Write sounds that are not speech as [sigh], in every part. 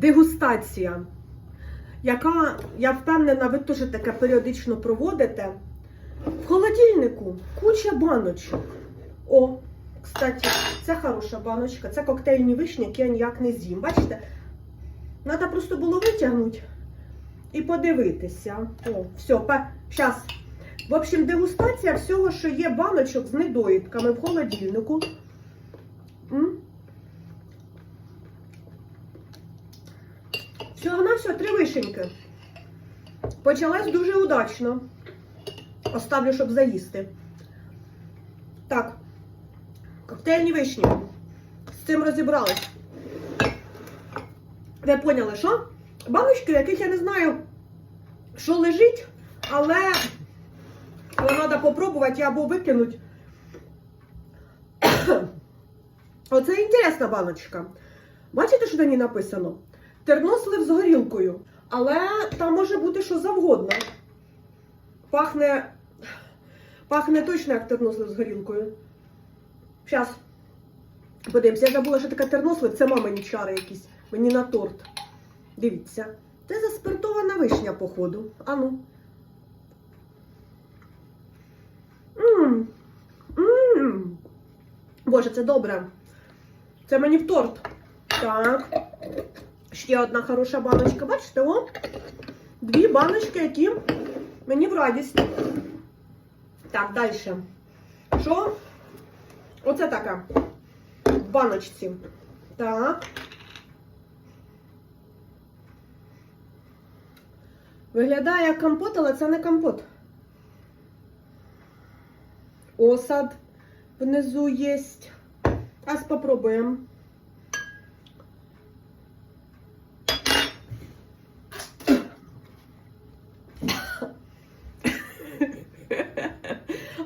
дегустація, яка, я впевнена, ви теж таке періодично проводите. В холодильнику куча баночок. О, кстати, це хороша баночка. Це коктейльні вишні, які я ніяк не з'їм. Бачите? Треба просто було витягнути і подивитися. О, все, зараз. В общем, дегустація всього, що є баночок з недоїдками в холодильнику. М? Всього на все три вишеньки. Почалась дуже удачно. Оставлю, щоб заїсти. Так. Коктейльні вишні. З цим розібрались. Ви поняли, що? Баночки, яких я не знаю, що лежить, але треба попробувати або викинути. Оце інтересна баночка. Бачите, що на ній написано? Тернослив з горілкою. Але там може бути що завгодно. Пахне. Пахне точно як тернослив з горілкою. Зараз. Подивимося, я забула, що таке тернослив, це мамині чари якісь. Мені на торт. Дивіться. Це заспиртована вишня, походу. Ану. Ммм. Боже, це добре. Це мені в торт. Так. Ще одна хороша баночка. Бачите, о? Дві баночки, які мені в радість. Так, далі. Що? Оце така. В баночці. Так. Виглядає як компот, але це не компот. Осад внизу є. А спробуємо.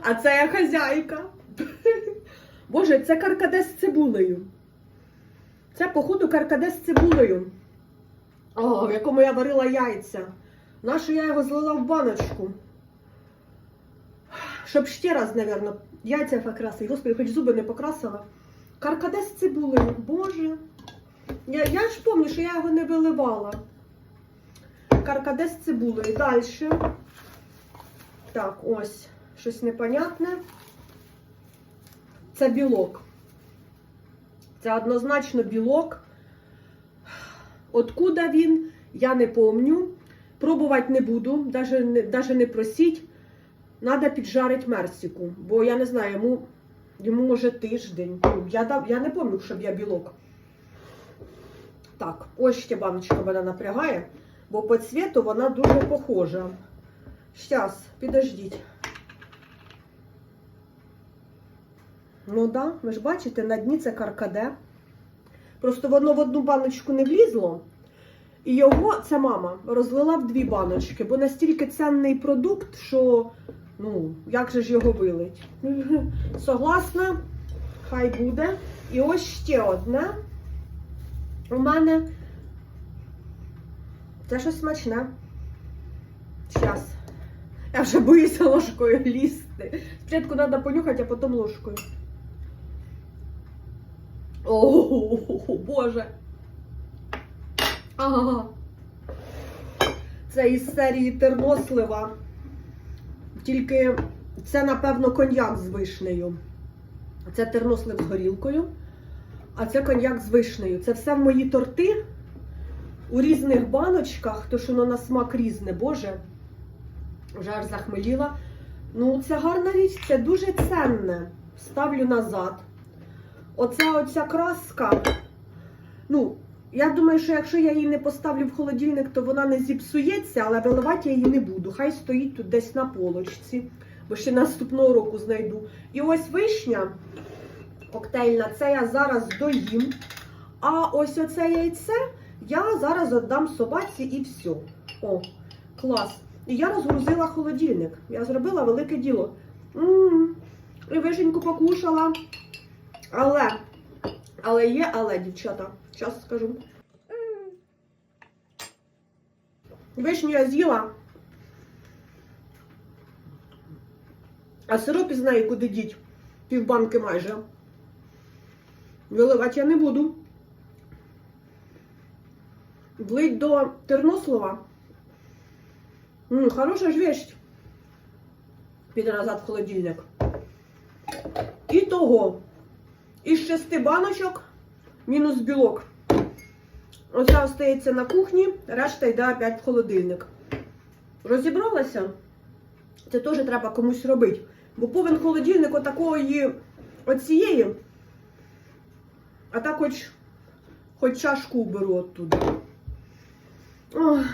А це я хазяйка. Боже, це каркаде з цибулею. Це, походу, каркаде з цибулею. О, в якому я варила яйця. Нащо я його злила в баночку? Щоб ще раз, мабуть, яйця покрасити. Господи, хоч зуби не покрасила. Каркаде з цибулею. Боже. Я, я ж пам'ятаю, що я його не виливала. Каркаде з цибулею. Далі. Так, ось. Щось непонятне. Це білок. Це однозначно білок. Откуда він, я не помню. Пробувати не буду, навіть не, просіть. Надо піджарити мерсіку, бо я не знаю, йому, йому може тиждень. Я, я не пам'ятаю, щоб я білок. Так, ось ще баночка мене напрягає, бо по цвіту вона дуже похожа. Щас, підождіть. Ну да, ви ж бачите, на дні це каркаде. Просто воно в одну баночку не влізло. І його, це мама, розлила в дві баночки, бо настільки цінний продукт, що, ну, як же ж його вилить? [laughs] Согласна, хай буде. І ось ще одне. У мене це щось смачне. Щас. Я вже боюся ложкою лізти. Спочатку треба понюхати, а потім ложкою. О, Боже. Ага. Це із серії тернослива. Тільки це, напевно, коньяк з вишнею. Це тернослив з горілкою, а це коньяк з вишнею. Це все мої торти у різних баночках, то що воно на смак різне, Боже. Вже аж захмеліла. Ну, це гарна річ, це дуже ценне. Ставлю назад. Оця оця краска. Ну, я думаю, що якщо я її не поставлю в холодильник, то вона не зіпсується, але виливати я її не буду. Хай стоїть тут десь на полочці, бо ще наступного року знайду. І ось вишня коктейльна, це я зараз доїм. А ось оце яйце я зараз віддам собаці і все. О, клас. І я розгрузила холодильник. Я зробила велике діло. М-м-м. І вишеньку покушала. Але, але є, але, дівчата, зараз скажу. Вишню я з'їла. А сироп із неї куди діть? Півбанки майже. Виливати я не буду. влить до тернослова. М, хороша ж вещь. Піде назад в холодильник. І того. Із шести баночок мінус білок. Оце остається на кухні, решта йде опять в холодильник. Розібралася? Це теж треба комусь робити. Бо повен холодильник отакої оцієї. А так хоч, хоч чашку беру оттуда. Ох.